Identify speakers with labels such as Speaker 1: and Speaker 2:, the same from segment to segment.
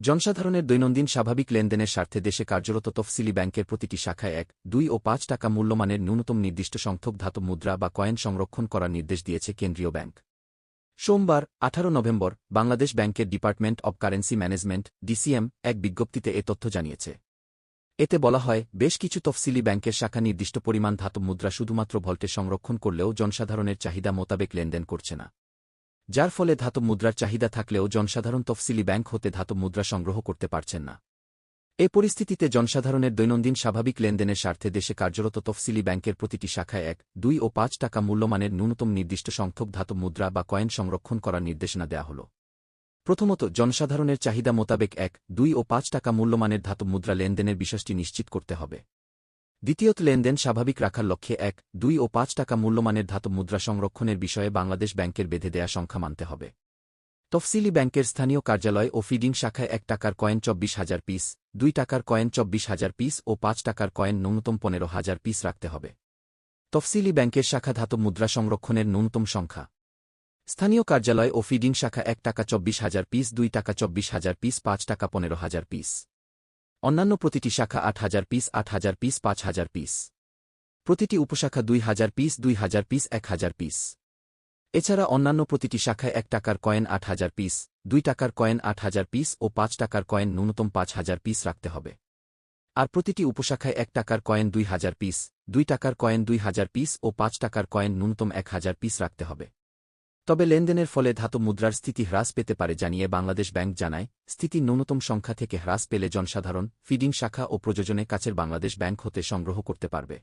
Speaker 1: জনসাধারণের দৈনন্দিন স্বাভাবিক লেনদেনের স্বার্থে দেশে কার্যরত তফসিলি ব্যাংকের প্রতিটি শাখায় এক, দুই ও পাঁচ টাকা মূল্যমানের ন্যূনতম নির্দিষ্ট সংখ্যক ধাতব মুদ্রা বা কয়েন সংরক্ষণ করার নির্দেশ দিয়েছে কেন্দ্রীয় ব্যাংক। সোমবার, আঠারো নভেম্বর, বাংলাদেশ ব্যাংকের department of currency management, DCM, এক বিজ্ঞপ্তিতে এ তথ্য জানিয়েছে। এতে বলা হয়, বেশ কিছু তফসিলি ব্যাংকের শাখা নির্দিষ্ট পরিমাণ ধাতব মুদ্রা শুধুমাত্র ভল্টে সংরক্ষণ করলেও জনসাধারণের চাহিদা মোতাবেক লেনদেন করছে না। যার ফলে ধাতব মুদ্রার চাহিদা থাকলেও জনসাধারণ তফসিলি ব্যাংক হতে ধাতব মুদ্রা সংগ্রহ করতে পারছেন না। এ পরিস্থিতিতে জনসাধারণের দৈনন্দিন স্বাভাবিক লেনদেনের স্বার্থে দেশে কার্যরত তফসিলি ব্যাংকের প্রতিটি শাখায় এক, দুই ও পাঁচ টাকা মূল্যমানের ন্যূনতম নির্দিষ্ট সংখ্যক ধাতব মুদ্রা বা কয়েন সংরক্ষণ করার নির্দেশনা দেয়া হল। প্রথমত, জনসাধারণের চাহিদা মোতাবেক এক, দুই ও পাঁচ টাকা মূল্যমানের ধাতব মুদ্রা লেনদেনের বিষয়টি নিশ্চিত করতে হবে। দ্বিতীয়ত লেনদেন স্বাভাবিক রাখার লক্ষ্যে এক, দুই ও পাঁচ টাকা মূল্যমানের ধাতব মুদ্রা সংরক্ষণের বিষয়ে বাংলাদেশ ব্যাংকের বেঁধে দেয়া সংখ্যা মানতে হবে। তফসিলি ব্যাংকের স্থানীয় কার্যালয় ও ফিডিং শাখায় এক টাকার কয়েন চব্বিশ হাজার পিস, দুই টাকার কয়েন চব্বিশ হাজার পিস ও পাঁচ টাকার কয়েন ন্যূনতম পনেরো হাজার পিস রাখতে হবে। তফসিলি ব্যাংকের শাখা ধাতব মুদ্রা সংরক্ষণের ন্যূনতম সংখ্যা। স্থানীয় কার্যালয় ও ফিডিং শাখা এক টাকা চব্বিশ হাজার পিস, দুই টাকা চব্বিশ হাজার পিস, পাঁচ টাকা পনেরো হাজার পিস। অন্যান্য প্রতিটি শাখা আট হাজার পিস, আট হাজার পিস, পাঁচ হাজার পিস। প্রতিটি উপশাখা দুই হাজার পিস, দুই হাজার পিস, এক হাজার পিস। এছাড়া অন্যান্য প্রতিটি শাখায় এক টাকার কয়েন আট হাজার পিস, দুই টাকার কয়েন আট হাজার পিস ও পাঁচ টাকার কয়েন ন্যূনতম পাঁচ হাজার পিস রাখতে হবে। আর প্রতিটি উপশাখায় এক টাকার কয়েন দুই হাজার পিস, দুই টাকার কয়েন দুই হাজার পিস ও পাঁচ টাকার কয়েন ন্যূনতম এক হাজার পিস রাখতে হবে। তবে লেনদেনের ফলে ধাতব মুদ্রার স্থিতি হ্রাস পেতে পারে জানিয়ে বাংলাদেশ ব্যাংক জানায়, স্থিতি ন্যূনতম সংখ্যা থেকে হ্রাস পেলে জনসাধারণ ফিডিং শাখা ও প্রযোজনে কাছের বাংলাদেশ ব্যাংক হতে সংগ্রহ করতে পারবে।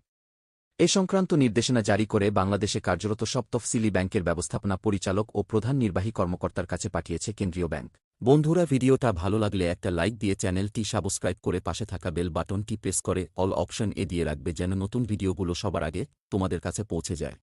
Speaker 1: এ সংক্রান্ত নির্দেশনা জারি করে বাংলাদেশে কার্যরত সব তফসিলি ব্যাংকের ব্যবস্থাপনা পরিচালক ও প্রধান নির্বাহী কর্মকর্তার কাছে পাঠিয়েছে কেন্দ্রীয় ব্যাংক। বন্ধুরা, ভিডিওটা ভালো লাগলে একটা লাইক দিয়ে চ্যানেলটি সাবস্ক্রাইব করে পাশে থাকা বেল বাটনটি প্রেস করে অল অপশন এ দিয়ে রাখবে যেন নতুন ভিডিওগুলো সবার আগে তোমাদের কাছে পৌঁছে যায়।